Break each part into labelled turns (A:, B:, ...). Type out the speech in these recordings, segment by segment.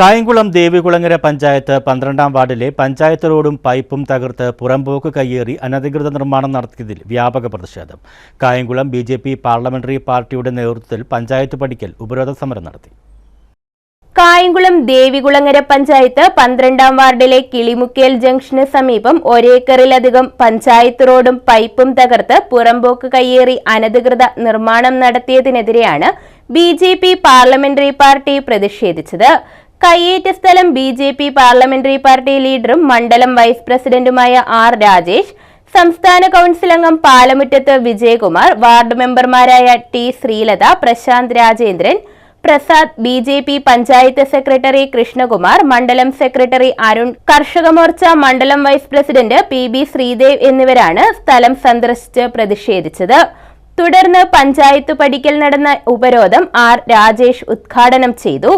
A: കായംകുളം ദേവികുളങ്ങര പഞ്ചായത്ത് പന്ത്രണ്ടാം വാർഡിലെ പഞ്ചായത്ത് റോഡും പൈപ്പും തകർത്ത് പുറംപോക്ക് കയ്യേറി അനധികൃത നിർമ്മാണം നടത്തിയതിൽ വ്യാപക പ്രതിഷേധം. Kayamkulam B J P parliamentary പാർട്ടിയുടെ നേതൃത്വത്തിൽ പഞ്ചായത്ത് പടിക്കൽ ഉപരോധ സമരം നടത്തി.
B: കായംകുളം ദേവികുളങ്ങര പഞ്ചായത്ത് പന്ത്രണ്ടാം വാർഡിലെ കിളിമുക്കേൽ ജംഗ്ഷന് സമീപം ഒരേക്കറിലധികം പഞ്ചായത്ത് റോഡും പൈപ്പും തകർത്ത് പുറംപോക്ക് കയ്യേറി അനധികൃത നിർമ്മാണം നടത്തിയതിനെതിരെയാണ് B J P parliamentary party പ്രതിഷേധിച്ചത്. കയ്യേറ്റ സ്ഥലം B J P parliamentary party ലീഡറും മണ്ഡലം വൈസ് പ്രസിഡന്റുമായ ആർ രാജേഷ് സംസ്ഥാന കൌൺസിൽ അംഗം പാലമുറ്റത്ത് വിജയകുമാർ വാർഡ് മെമ്പർമാരായ T Sreelatha Prasanth Rajendran Prasad B J P panchayat secretary Krishnakumar മണ്ഡലം സെക്രട്ടറി അരുൺ കർഷക മോർച്ച മണ്ഡലം vice president P B Sreedev എന്നിവരാണ് സ്ഥലം സന്ദർശിച്ച് പ്രതിഷേധിച്ചത്. തുടർന്ന് പഞ്ചായത്ത് പടിക്കൽ നടന്ന ഉപരോധം ആർ രാജേഷ് ഉദ്ഘാടനം ചെയ്തു.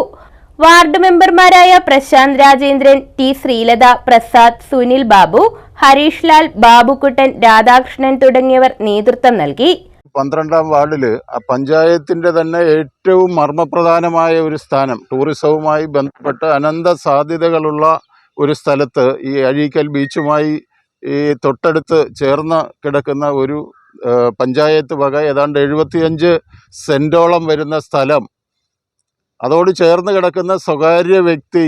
B: വാർഡ് മെമ്പർമാരായ പ്രശാന്ത് രാജേന്ദ്രൻ ടി ശ്രീലത പ്രസാദ് സുനിൽ ബാബു ഹരീഷ് ലാൽ ബാബുക്കുട്ടൻ രാധാകൃഷ്ണൻ തുടങ്ങിയവർ നേതൃത്വം നൽകി.
C: പന്ത്രണ്ടാം വാർഡിൽ പഞ്ചായത്തിന്റെ തന്നെ ഏറ്റവും മർമ്മപ്രധാനമായ ഒരു സ്ഥാനം ടൂറിസവുമായി ബന്ധപ്പെട്ട് അനന്ത സാധ്യതകളുള്ള ഒരു സ്ഥലത്ത് ഈ അഴീക്കൽ ബീച്ചുമായി ഈ തൊട്ടടുത്ത് ചേർന്ന് കിടക്കുന്ന ഒരു പഞ്ചായത്ത് വക ഏതാണ്ട് എഴുപത്തിയഞ്ച് സെന്റോളം വരുന്ന സ്ഥലം അതോട് ചേർന്ന് കിടക്കുന്ന സ്വകാര്യ വ്യക്തി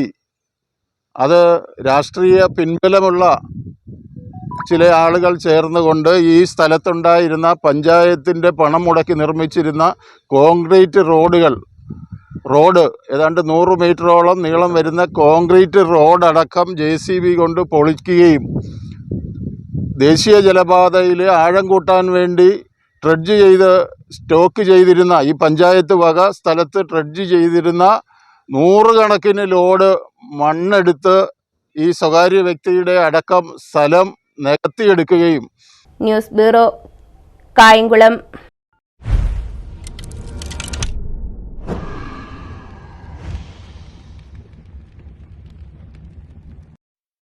C: അത് രാഷ്ട്രീയ പിൻബലമുള്ള ചില ആളുകൾ ചേർന്നുകൊണ്ട് ഈ സ്ഥലത്തുണ്ടായിരുന്ന പഞ്ചായത്തിന്റെ പണം മുടക്കി നിർമ്മിച്ചിരുന്ന കോൺക്രീറ്റ് റോഡുകൾ റോഡ് ഏതാണ്ട് നൂറ് മീറ്ററോളം നീളം വരുന്ന കോൺക്രീറ്റ് റോഡടക്കം ജെ സി ബി കൊണ്ട് പൊളിക്കുകയും ദേശീയ ജലപാതയിൽ ആഴം കൂട്ടാൻ വേണ്ടി ട്രെഡ്ജ് ചെയ്ത് സ്റ്റോക്ക് ചെയ്തിരുന്ന ഈ പഞ്ചായത്ത് വക സ്ഥലത്ത് ട്രെഡ്ജ് ചെയ്തിരുന്ന നൂറുകണക്കിന് ലോഡ് മണ്ണെടുത്ത് ഈ സ്വകാര്യ വ്യക്തിയുടെ അടക്കം സ്ഥലം നികത്തിയെടുക്കുകയും
B: ന്യൂസ് ബ്യൂറോ കായംകുളം